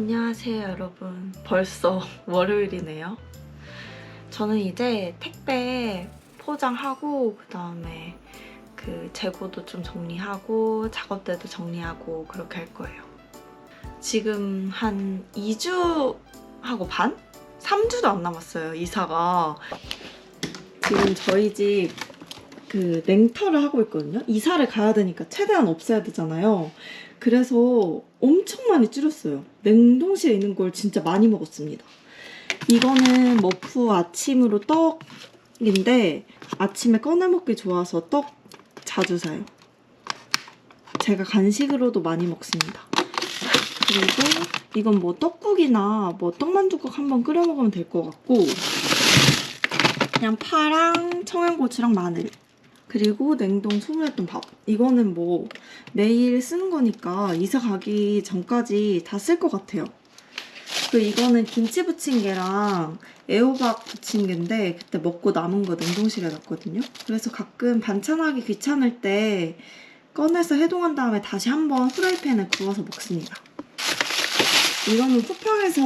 안녕하세요, 여러분. 벌써 월요일이네요. 저는 이제 택배 포장하고 그 다음에 그 재고도 좀 정리하고 작업대도 정리하고 그렇게 할 거예요. 지금 한 2주 하고 반? 3주도 안 남았어요, 이사가. 지금 저희 집 그 냉터를 하고 있거든요. 이사를 가야 되니까 최대한 없애야 되잖아요. 그래서 엄청 많이 줄였어요. 냉동실에 있는 걸 진짜 많이 먹었습니다. 이거는 머프 아침으로 떡인데 아침에 꺼내 먹기 좋아서 떡 자주 사요. 제가 간식으로도 많이 먹습니다. 그리고 이건 뭐 떡국이나 뭐 떡만두국 한번 끓여 먹으면 될 것 같고 그냥 파랑 청양고추랑 마늘 그리고 냉동 소물했던 밥. 이거는 뭐 매일 쓰는 거니까 이사 가기 전까지 다 쓸 것 같아요. 그리고 이거는 김치 부침개랑 애호박 부침개인데 그때 먹고 남은 거 냉동실에 놨거든요. 그래서 가끔 반찬하기 귀찮을 때 꺼내서 해동한 다음에 다시 한번 후라이팬에 구워서 먹습니다. 이거는 쿠팡에서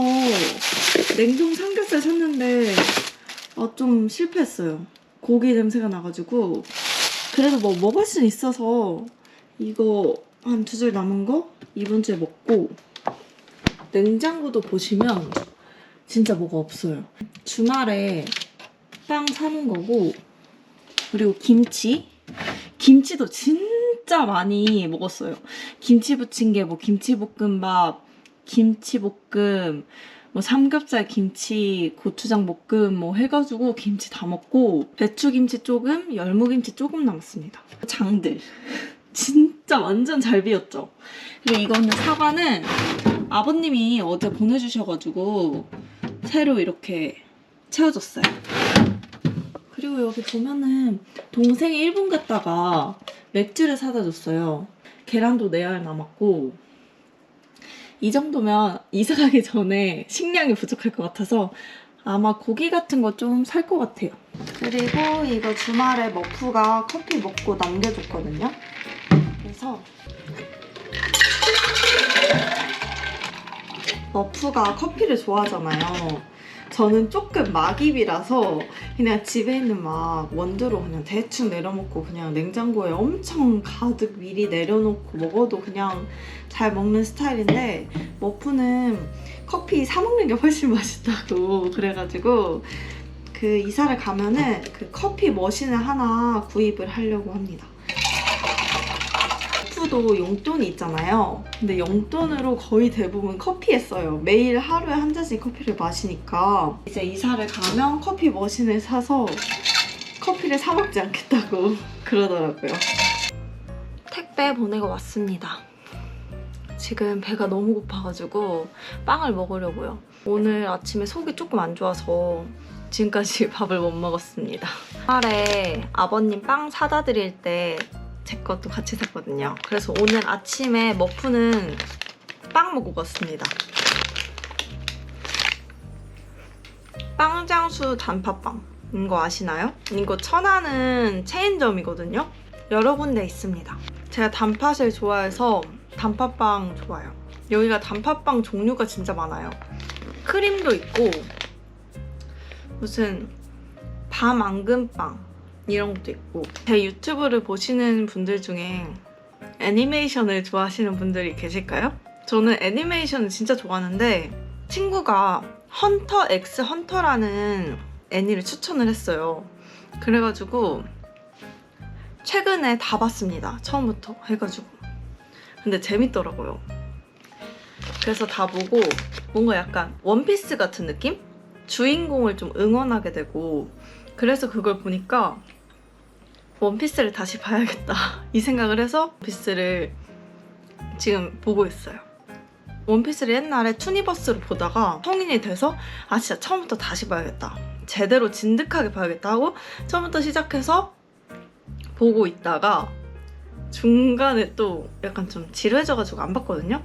냉동 삼겹살 샀는데 어, 좀 실패했어요. 고기 냄새가 나가지고 그래도 뭐 먹을 순 있어서 이거 한 두 줄 남은 거 이번 주에 먹고 냉장고도 보시면 진짜 뭐가 없어요. 주말에 빵 사는 거고 그리고 김치 김치도 진짜 많이 먹었어요. 김치 부침개, 뭐 김치볶음밥, 김치볶음, 뭐 삼겹살 김치, 고추장 볶음 뭐 해가지고 김치 다 먹고 배추김치 조금, 열무김치 조금 남았습니다. 장들 진짜 완전 잘 비었죠. 그리고 이거는 사과는 아버님이 어제 보내주셔가지고 새로 이렇게 채워줬어요. 그리고 여기 보면은 동생이 일본 갔다가 맥주를 사다 줬어요. 계란도 네알 남았고 이 정도면 이사 가기 전에 식량이 부족할 것 같아서 아마 고기 같은 거 좀 살 것 같아요. 그리고 이거 주말에 머프가 커피 먹고 남겨줬거든요. 그래서 머프가 커피를 좋아하잖아요. 저는 조금 막입이라서 그냥 집에 있는 막 원두로 그냥 대충 내려놓고 그냥 냉장고에 엄청 가득 미리 내려놓고 먹어도 그냥 잘 먹는 스타일인데 머프는 커피 사 먹는 게 훨씬 맛있다고 그래가지고 그 이사를 가면은 그 커피 머신을 하나 구입을 하려고 합니다. 머프도 용돈이 있잖아요. 근데 용돈으로 거의 대부분 커피에 써요. 매일 하루에 한 잔씩 커피를 마시니까 이제 이사를 가면 커피 머신을 사서 커피를 사 먹지 않겠다고 그러더라고요. 택배 보내고 왔습니다. 지금 배가 너무 고파가지고 빵을 먹으려고요. 오늘 아침에 속이 조금 안 좋아서 지금까지 밥을 못 먹었습니다. 주말에 아버님 빵 사다 드릴 때 제 것도 같이 샀거든요. 그래서 오늘 아침에 머프는 빵 먹고 갔습니다. 빵장수 단팥빵 인 거 아시나요? 이거 천안은 체인점이거든요. 여러 군데 있습니다. 제가 단팥을 좋아해서 단팥빵 좋아요. 여기가 단팥빵 종류가 진짜 많아요. 크림도 있고 무슨 밤 앙금빵 이런 것도 있고 제 유튜브를 보시는 분들 중에 애니메이션을 좋아하시는 분들이 계실까요? 저는 애니메이션을 진짜 좋아하는데 친구가 헌터 엑스 헌터라는 애니를 추천을 했어요. 그래가지고 최근에 다 봤습니다. 처음부터 해가지고. 근데 재밌더라고요. 그래서 다 보고 뭔가 약간 원피스 같은 느낌? 주인공을 좀 응원하게 되고 그래서 그걸 보니까 원피스를 다시 봐야겠다 이 생각을 해서 원피스를 지금 보고 있어요. 원피스를 옛날에 투니버스로 보다가 성인이 돼서 아 진짜 처음부터 다시 봐야겠다. 제대로 진득하게 봐야겠다 하고 처음부터 시작해서 보고 있다가 중간에 또 약간 좀 지루해져가지고 안 봤거든요.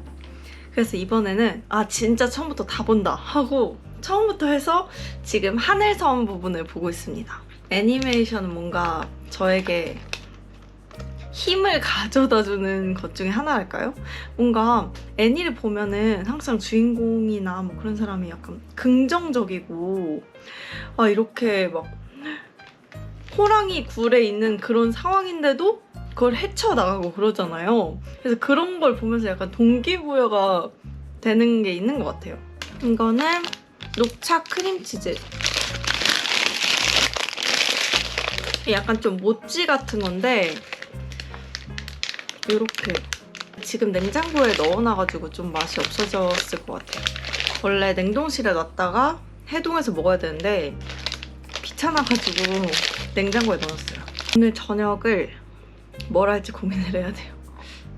그래서 이번에는 아 진짜 처음부터 다 본다 하고 처음부터 해서 지금 하늘섬 부분을 보고 있습니다. 애니메이션은 뭔가 저에게 힘을 가져다 주는 것 중에 하나랄까요? 뭔가 애니를 보면은 항상 주인공이나 뭐 그런 사람이 약간 긍정적이고 아 이렇게 막 호랑이 굴에 있는 그런 상황인데도 그걸 헤쳐나가고 그러잖아요. 그래서 그런 걸 보면서 약간 동기부여가 되는 게 있는 것 같아요. 이거는 녹차 크림치즈. 약간 좀 모찌 같은 건데 이렇게 지금 냉장고에 넣어놔가지고 좀 맛이 없어졌을 것 같아요. 원래 냉동실에 놨다가 해동해서 먹어야 되는데 귀찮아가지고 냉장고에 넣었어요. 오늘 저녁을 뭘 할지 고민을 해야 돼요.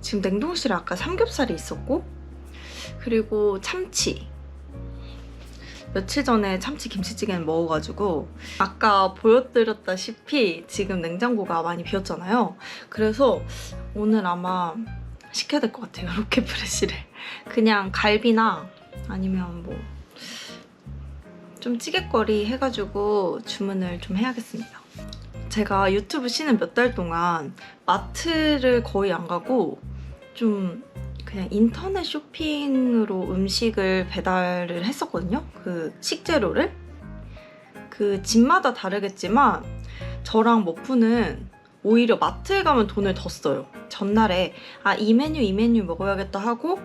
지금 냉동실에 아까 삼겹살이 있었고 그리고 참치 며칠 전에 참치 김치찌개를 먹어가지고 아까 보여드렸다시피 지금 냉장고가 많이 비었잖아요. 그래서 오늘 아마 시켜야 될 것 같아요. 로켓 프레시를. 그냥 갈비나 아니면 뭐 좀 찌개거리 해가지고 주문을 좀 해야겠습니다. 제가 유튜브 쉬는 몇 달 동안 마트를 거의 안 가고 좀 그냥 인터넷 쇼핑으로 음식을 배달을 했었거든요. 그 식재료를. 그 집마다 다르겠지만 저랑 머프는 오히려 마트에 가면 돈을 더 써요. 전날에 아 이 메뉴 이 메뉴 먹어야겠다 하고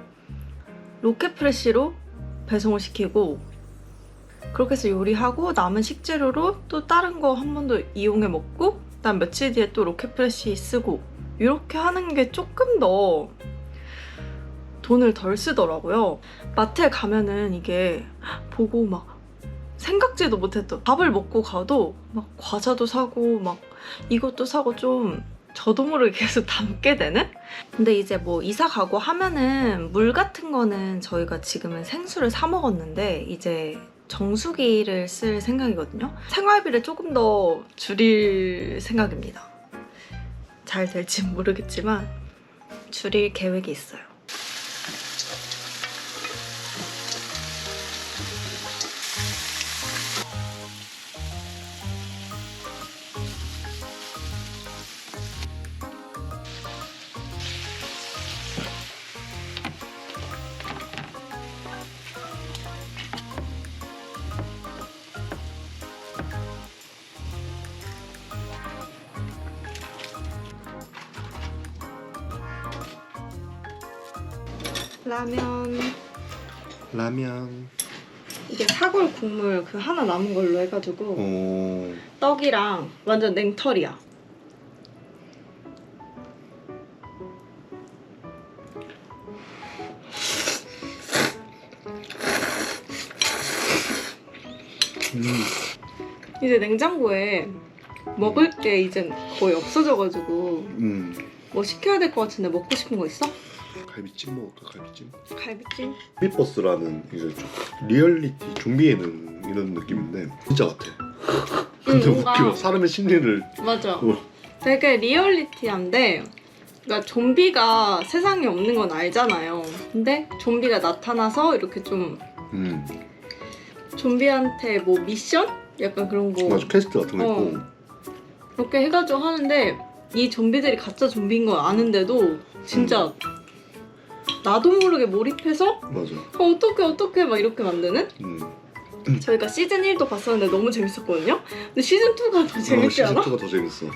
로켓프레시로 배송을 시키고 그렇게 해서 요리하고 남은 식재료로 또 다른 거 한 번 더 이용해 먹고 그다음 며칠 뒤에 또 로켓프레시 쓰고 이렇게 하는 게 조금 더 돈을 덜 쓰더라고요. 마트에 가면은 이게 보고 막 생각지도 못했던 밥을 먹고 가도 막 과자도 사고 막 이것도 사고 좀 저도 모르게 계속 담게 되는? 근데 이제 뭐 이사 가고 하면은 물 같은 거는 저희가 지금은 생수를 사 먹었는데 이제 정수기를 쓸 생각이거든요. 생활비를 조금 더 줄일 생각입니다. 잘 될지 모르겠지만 줄일 계획이 있어요. 라면 라면. 이게 사골 국물 그 하나 남은 걸로 해가지고 오. 떡이랑 완전 냉털이야. 음. 이제 냉장고에 먹을 게 이제 거의 없어져가지고 음. 뭐 시켜야 될 것 같은데 먹고 싶은 거 있어? 갈비찜 먹을까 갈비찜? 갈비찜? 비버스라는 이제 좀 리얼리티 좀비 예능 이런 느낌인데 진짜 같아. 근데 뭔가- 웃겨 사람의 심리를 맞아. 어. 되게 리얼리티한데 그러니까 좀비가 세상에 없는 건 알잖아요. 근데 좀비가 나타나서 이렇게 좀 음 좀비한테 뭐 미션? 약간 그런 거 맞아 퀘스트 같은 거 어. 있고 그렇게 해가지고 하는데 이 좀비들이 가짜 좀비인 걸 아는데도 진짜 나도 모르게 몰입해서 맞아. 어, 어떡해 어떡해 막 이렇게 만드는? 음. 저희가 시즌 1도 봤었는데 너무 재밌었거든요? 근데 시즌 2가 더 재밌지 않아? 시즌 2가 더 재밌어.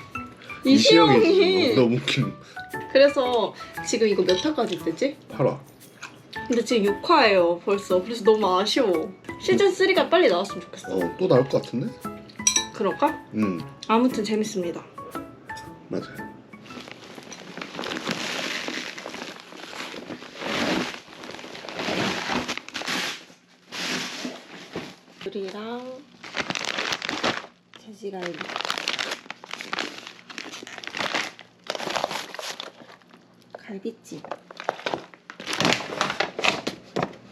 이시영이 너무 웃긴. 그래서 지금 이거 몇 화까지 됐지? 팔아. 근데 지금 6화예요 벌써 그래서 너무 아쉬워 시즌 3가 빨리 나왔으면 좋겠어 어 또 나올 것 같은데? 그럴까? 음 아무튼 재밌습니다 맞아요. 물이랑 돼지갈비. 갈비찜.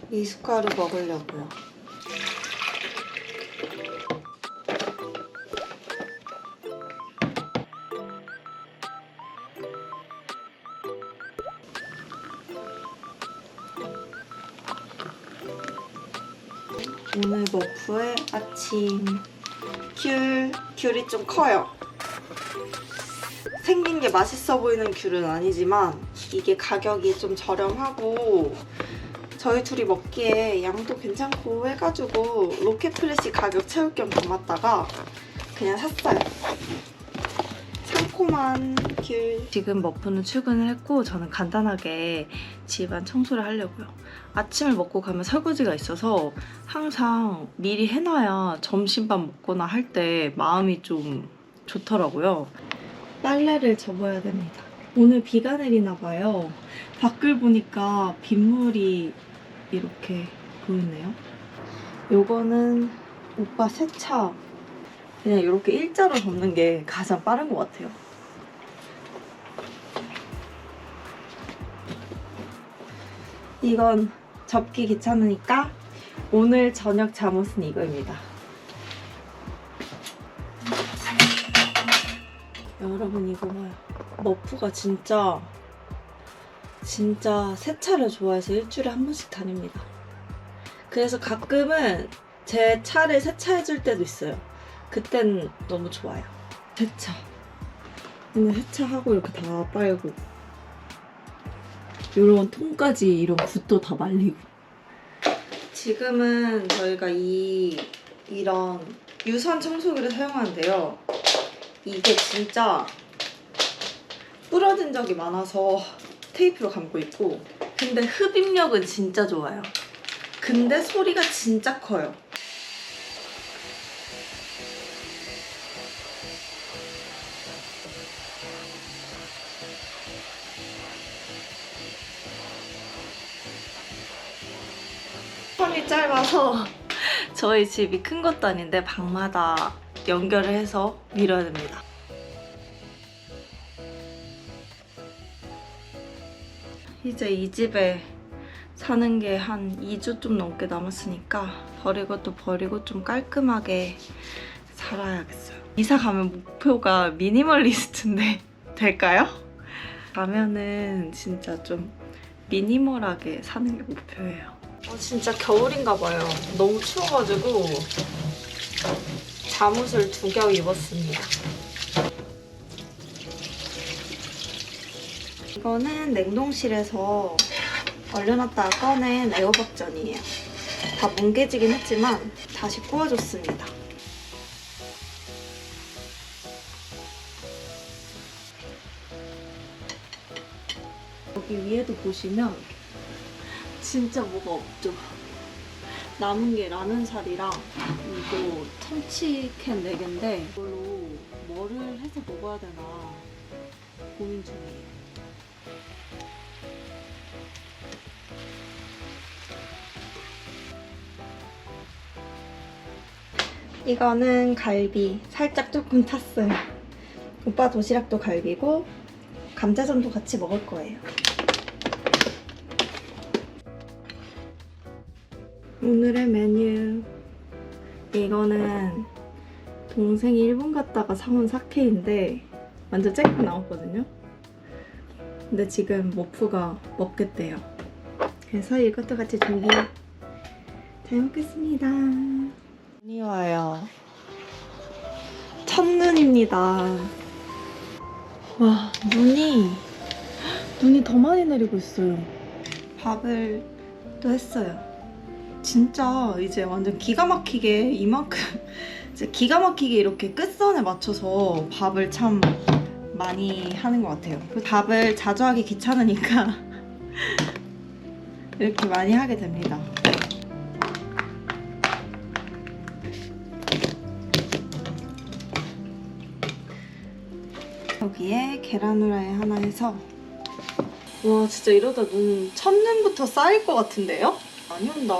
미숫가루 먹으려고요 머프의 아침 귤 귤이 좀 커요 생긴 게 맛있어 보이는 귤은 아니지만 이게 가격이 좀 저렴하고 저희 둘이 먹기에 양도 괜찮고 해가지고 로켓 플래시 가격 채울 겸 담았다가 그냥 샀어요. 상콤한 귤. 지금 머프는 출근을 했고 저는 간단하게 집안 청소를 하려고요. 아침을 먹고 가면 설거지가 있어서 항상 미리 해놔야 점심밥 먹거나 할 때 마음이 좀 좋더라고요. 빨래를 접어야 됩니다. 오늘 비가 내리나 봐요. 밖을 보니까 빗물이 이렇게 보이네요. 요거는 오빠 세차 그냥 이렇게 일자로 접는 게 가장 빠른 것 같아요. 이건 접기 귀찮으니까 오늘 저녁 잠옷은 이거입니다. 여러분 이거 봐요. 머프가 진짜 진짜 세차를 좋아해서 일주일에 한 번씩 다닙니다. 그래서 가끔은 제 차를 세차해줄 때도 있어요. 그땐 너무 좋아요. 세차. 오늘 세차하고 이렇게 다 빨고 이런 통까지 이런 붓도 다 말리고 지금은 저희가 이 이런 유선 청소기를 사용하는데요. 이게 진짜 부러진 적이 많아서 테이프로 감고 있고 근데 흡입력은 진짜 좋아요. 근데 소리가 진짜 커요. 짧아서 저희 집이 큰 것도 아닌데 방마다 연결을 해서 밀어야 됩니다. 이제 이 집에 사는 게 한 2주 좀 넘게 남았으니까 버리고 또 버리고 좀 깔끔하게 살아야겠어요. 이사 가면 목표가 미니멀리스트인데 될까요? 가면은 진짜 좀 미니멀하게 사는 게 목표예요. 어, 진짜 겨울인가 봐요. 너무 추워가지고 잠옷을 두 겹 입었습니다. 이거는 냉동실에서 얼려놨다가 꺼낸 애호박전이에요. 다 뭉개지긴 했지만 다시 구워줬습니다. 여기 위에도 보시면 진짜 뭐가 없죠. 남은 게 라면 살이랑 이거 참치캔 4개인데 이걸로 뭐를 해서 먹어야 되나 고민 중이에요. 이거는 갈비 살짝 조금 탔어요. 오빠 도시락도 갈비고 감자전도 같이 먹을 거예요. 오늘의 메뉴 이거는 동생이 일본 갔다가 사온 사케인데 완전 쨍한 나왔거든요. 근데 지금 모프가 먹겠대요. 그래서 이것도 같이 준비. 잘 먹겠습니다. 눈이 와요. 첫눈입니다. 와 눈이 눈이 더 많이 내리고 있어요. 밥을 또 했어요. 진짜 이제 완전 기가 막히게 이만큼 이제 기가 막히게 이렇게 끝선에 맞춰서 밥을 참 많이 하는 것 같아요. 그 밥을 자주 하기 귀찮으니까 이렇게 많이 하게 됩니다. 여기에 계란 후라이 하나 해서 와 진짜 이러다 눈 첫눈부터 쌓일 것 같은데요? 많이 온다.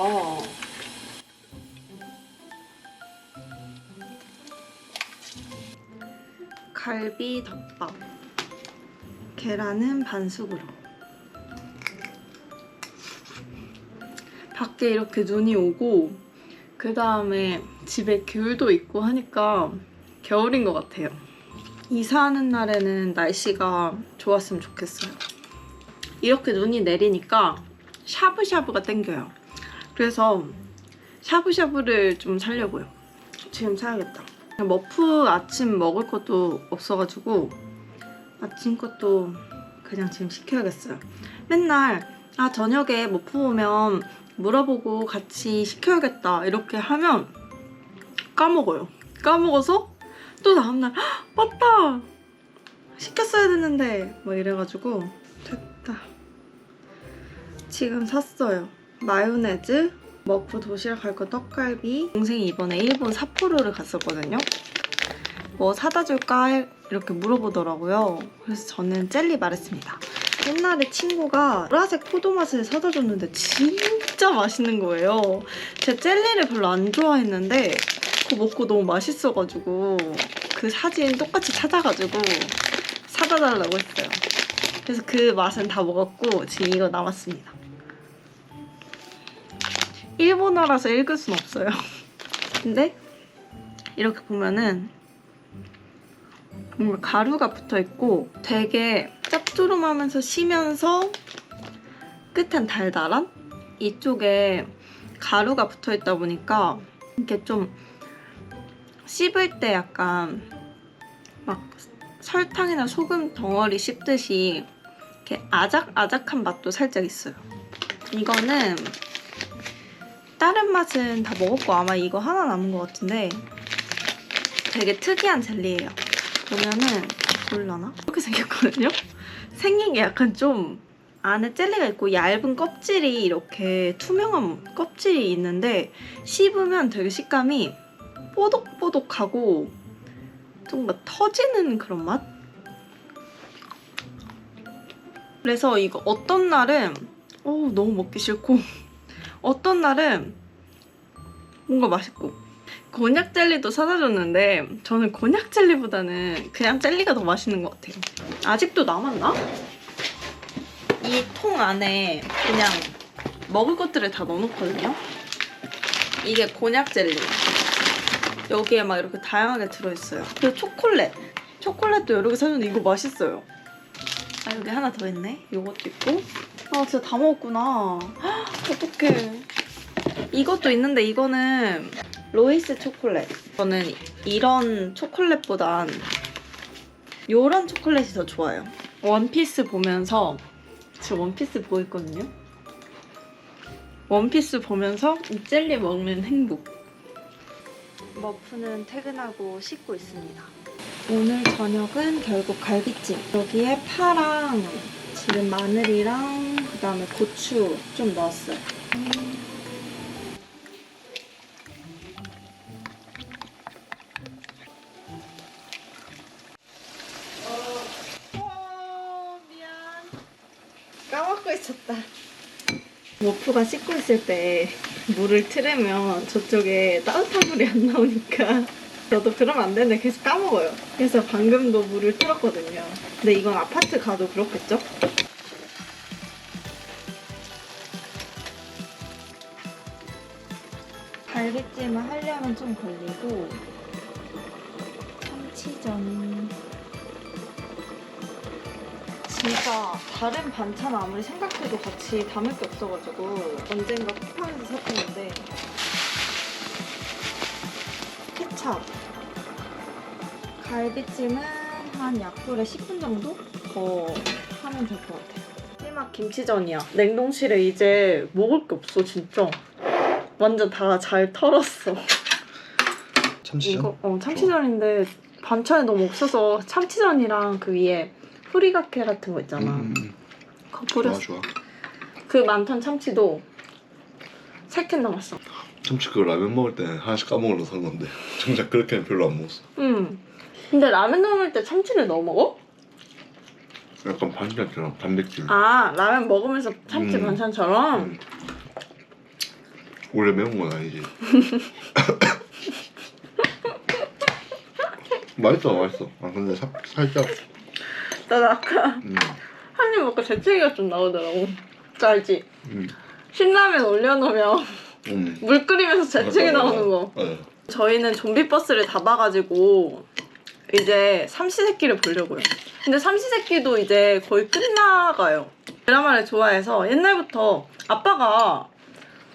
갈비 덮밥. 계란은 반숙으로. 밖에 이렇게 눈이 오고 그 다음에 집에 귤도 있고 하니까 겨울인 것 같아요. 이사하는 날에는 날씨가 좋았으면 좋겠어요. 이렇게 눈이 내리니까 샤브샤브가 땡겨요. 그래서 샤브샤브를 좀 살려고요. 지금 사야겠다. 머프 아침 먹을 것도 없어가지고 아침 것도 그냥 지금 시켜야겠어요. 맨날 아 저녁에 머프 오면 물어보고 같이 시켜야겠다 이렇게 하면 까먹어요. 까먹어서 또 다음날 "헉, 맞다 시켰어야 됐는데 뭐 이래가지고 됐다. 지금 샀어요. 마요네즈, 머프 도시락 할 거 떡갈비. 동생이 이번에 일본 삿포로를 갔었거든요. 뭐 사다 줄까 이렇게 물어보더라고요. 그래서 저는 젤리 말했습니다. 옛날에 친구가 보라색 포도 맛을 사다 줬는데 진짜 맛있는 거예요. 제가 젤리를 별로 안 좋아했는데 그거 먹고 너무 맛있어가지고 그 사진 똑같이 찾아가지고 사다 달라고 했어요. 그래서 그 맛은 다 먹었고 지금 이거 남았습니다. 일본어라서 읽을 순 없어요. 근데 이렇게 보면은 뭔가 가루가 붙어 있고 되게 짭조름하면서 시면서 끝엔 달달한 이쪽에 가루가 붙어 있다 보니까 이렇게 좀 씹을 때 약간 막 설탕이나 소금 덩어리 씹듯이 이렇게 아작아작한 맛도 살짝 있어요. 이거는 다른 맛은 다 먹었고 아마 이거 하나 남은 것 같은데 되게 특이한 젤리예요. 보면은 보일라나? 이렇게 생겼거든요. 생긴 게 약간 좀 안에 젤리가 있고 얇은 껍질이 이렇게 투명한 껍질이 있는데 씹으면 되게 식감이 뽀독뽀독하고 좀 뭔가 터지는 그런 맛? 그래서 이거 어떤 날은 어 너무 먹기 싫고 어떤 날은 뭔가 맛있고 곤약 젤리도 사다 줬는데 저는 곤약 젤리보다는 그냥 젤리가 더 맛있는 것 같아요. 아직도 남았나? 이 통 안에 그냥 먹을 것들을 다 넣어놓거든요. 이게 곤약 젤리. 여기에 막 이렇게 다양하게 들어있어요. 그리고 초콜릿. 초콜릿도 여러 개 사줬는데 이거 맛있어요. 아 여기 하나 더 있네. 이것도 있고. 아 진짜 다 먹었구나. 헉, 어떡해. 이것도 있는데 이거는 로이스 초콜릿. 저는 이런 초콜릿보단 요런 초콜릿이 더 좋아요. 원피스 보면서 지금 원피스 보고 있거든요. 원피스 보면서 이 젤리 먹는 행복. 머프는 퇴근하고 씻고 있습니다. 오늘 저녁은 결국 갈비찜. 여기에 파랑 지금 마늘이랑 그 다음에 고추 좀 넣었어요. 어, 미안. 까먹고 있었다. 워프가 씻고 있을 때 물을 틀으면 저쪽에 따뜻한 물이 안 나오니까 저도 그러면 안 되는데 계속 까먹어요. 그래서 방금도 물을 틀었거든요. 근데 이건 아파트 가도 그렇겠죠? 좀 걸리고 참치전. 진짜 다른 반찬 아무리 생각해도 같이 담을 게 없어가지고 언젠가 쿠팡에서 샀었는데 케찹. 갈비찜은 한 약불에 10분 정도 더 하면 될 것 같아요. 찌막 김치전이야. 냉동실에 이제 먹을 게 없어 진짜. 완전 다 잘 털었어 참치전? 이거 어 참치전인데 반찬이 너무 없어서 참치전이랑 그 위에 후리가케 같은 거 있잖아 음, 음, 그거 좋아 뿌렸어 좋아. 그 많던 참치도 3캔 남았어. 참치 그 라면 먹을 때 하나씩 까먹으려 산 건데 정작 그렇게는 별로 안 먹었어. 응. 근데 라면 넣을 때 참치를 넣어 먹어? 약간 반찬처럼 단백질. 아 라면 먹으면서 참치 음. 반찬처럼? 음. 원래 매운 건 아니지. 맛있어 맛있어. 아 근데 사, 살짝 나 아까 음, 한 입 먹고 재채기가 좀 나오더라고. 그 알지? 음, 신라면 올려놓으면 음. 물 끓이면서 재채기 맞아. 나오는 거. 맞아. 저희는 좀비 버스를 잡아가지고 이제 삼시세끼를 보려고요. 근데 삼시세끼도 이제 거의 끝나가요. 드라마를 좋아해서 옛날부터 아빠가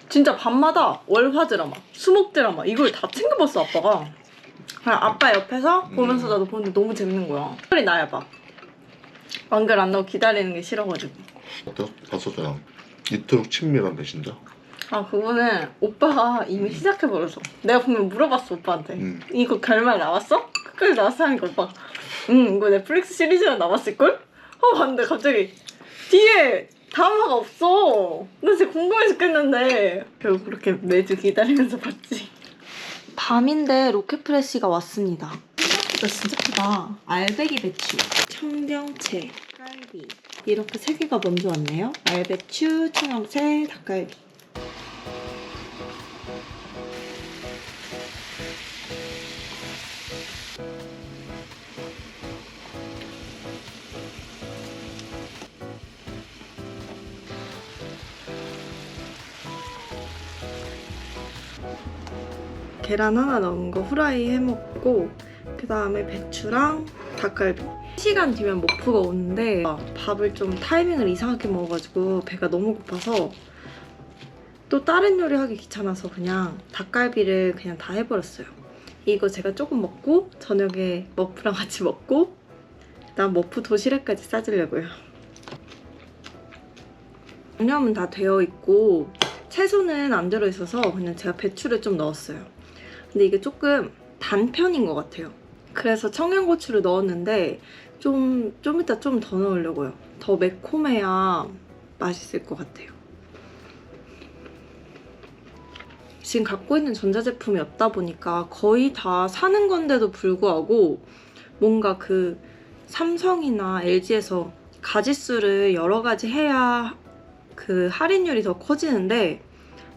진짜 밤마다 월화 드라마, 수목 드라마 이걸 다 챙겨봤어 아빠가. 그냥 아빠 옆에서 보면서 음. 나도 보는데 너무 재밌는 거야. 소리 나야 봐. 완결 안 나고 기다리는 게 싫어가지고. 어때? 봤었잖아. 이토록 친밀한 메신저. 아 그거는 오빠가 이미 시작해버려서 내가 분명 물어봤어 오빠한테 음. 이거 결말 나왔어? 끝까지 나왔어 하니까 오빠 응 이거 넷플릭스 시리즈가 나왔을걸? 하고 봤는데 갑자기 뒤에 다음화가 없어 나 진짜 궁금해 죽겠는데 결국 그렇게 매주 기다리면서 봤지 밤인데 로켓프레시가 왔습니다. 생각보다 진짜 크다. 알배기 배추 청경채 닭갈비. 이렇게 세 개가 먼저 왔네요. 알배추 청경채 닭갈비 계란 하나 넣은 거 후라이 해 먹고 그 다음에 배추랑 닭갈비. 시간 뒤면 모프가 오는데 아, 밥을 좀 타이밍을 이상하게 먹어가지고 배가 너무 고파서 또 다른 요리 하기 귀찮아서 그냥 닭갈비를 그냥 다 해버렸어요. 이거 제가 조금 먹고 저녁에 머프랑 같이 먹고 그다음 머프 도시락까지 싸주려고요. 양념은 다 되어 있고 채소는 안 들어있어서 그냥 제가 배추를 좀 넣었어요. 근데 이게 조금 단편인 것 같아요. 그래서 청양고추를 넣었는데 좀, 좀 이따 좀 더 넣으려고요. 더 매콤해야 맛있을 것 같아요. 지금 갖고 있는 전자제품이 없다 보니까 거의 다 사는 건데도 불구하고 뭔가 그 삼성이나 LG에서 가짓수를 여러 가지 해야 그 할인율이 더 커지는데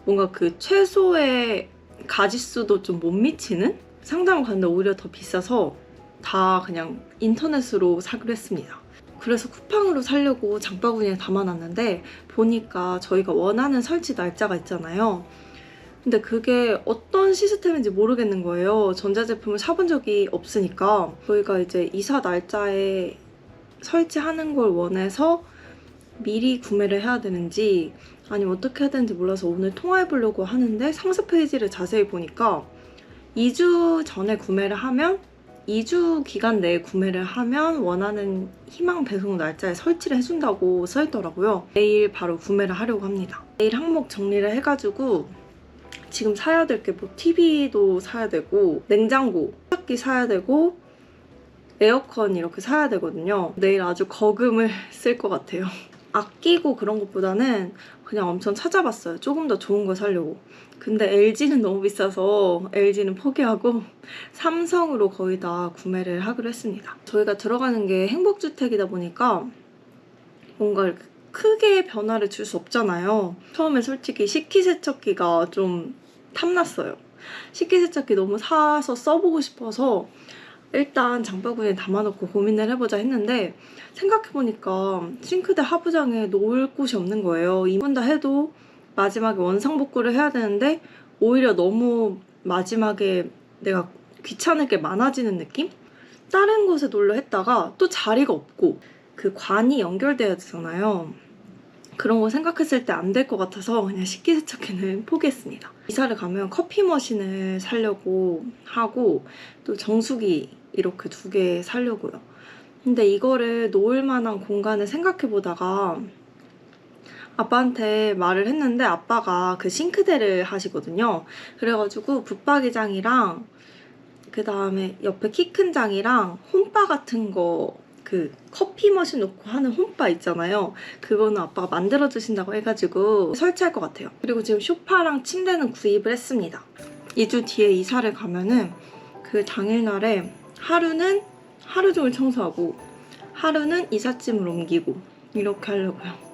뭔가 그 최소의 가짓수도 좀 못 미치는 상담을 갔는데 오히려 더 비싸서 다 그냥 인터넷으로 사기로 했습니다. 그래서 쿠팡으로 사려고 장바구니에 담아놨는데 보니까 저희가 원하는 설치 날짜가 있잖아요. 근데 그게 어떤 시스템인지 모르겠는 거예요. 전자제품을 사본 적이 없으니까 저희가 이제 이사 날짜에 설치하는 걸 원해서 미리 구매를 해야 되는지 아니면 어떻게 해야 되는지 몰라서 오늘 통화해 보려고 하는데 상세 페이지를 자세히 보니까 2주 전에 구매를 하면 2주 기간 내에 구매를 하면 원하는 희망 배송 날짜에 설치를 해준다고 써 있더라고요. 내일 바로 구매를 하려고 합니다. 내일 항목 정리를 해가지고 지금 사야 될 게 뭐 TV도 사야 되고 냉장고, 세탁기 사야 되고 에어컨 이렇게 사야 되거든요. 내일 아주 거금을 쓸 것 같아요. 아끼고 그런 것보다는 그냥 엄청 찾아봤어요. 조금 더 좋은 거 사려고. 근데 LG는 너무 비싸서 LG는 포기하고 삼성으로 거의 다 구매를 하기로 했습니다. 저희가 들어가는 게 행복주택이다 보니까 뭔가 크게 변화를 줄 수 없잖아요. 처음에 솔직히 식기세척기가 좀 탐났어요. 식기세척기 너무 사서 써보고 싶어서 일단 장바구니에 담아놓고 고민을 해보자 했는데 생각해보니까 싱크대 하부장에 놓을 곳이 없는 거예요. 이번 다 해도 마지막에 원상복구를 해야 되는데 오히려 너무 마지막에 내가 귀찮을 게 많아지는 느낌? 다른 곳에 놀려 했다가 또 자리가 없고 그 관이 연결돼야 되잖아요. 그런 거 생각했을 때 안 될 것 같아서 그냥 식기세척기는 포기했습니다. 이사를 가면 커피 머신을 사려고 하고 또 정수기 이렇게 두개 사려고요. 근데 이거를 놓을 만한 공간을 생각해 보다가 아빠한테 말을 했는데 아빠가 그 싱크대를 하시거든요. 그래가지고 붙박이장이랑 그 다음에 옆에 키 큰 장이랑 홈바 같은 거 그 커피 머신 놓고 하는 홈바 있잖아요. 그거는 아빠가 만들어 주신다고 해가지고 설치할 것 같아요. 그리고 지금 소파랑 침대는 구입을 했습니다. 2주 뒤에 이사를 가면은 그 당일날에 하루는 하루 종일 청소하고 하루는 이삿짐을 옮기고 이렇게 하려고요.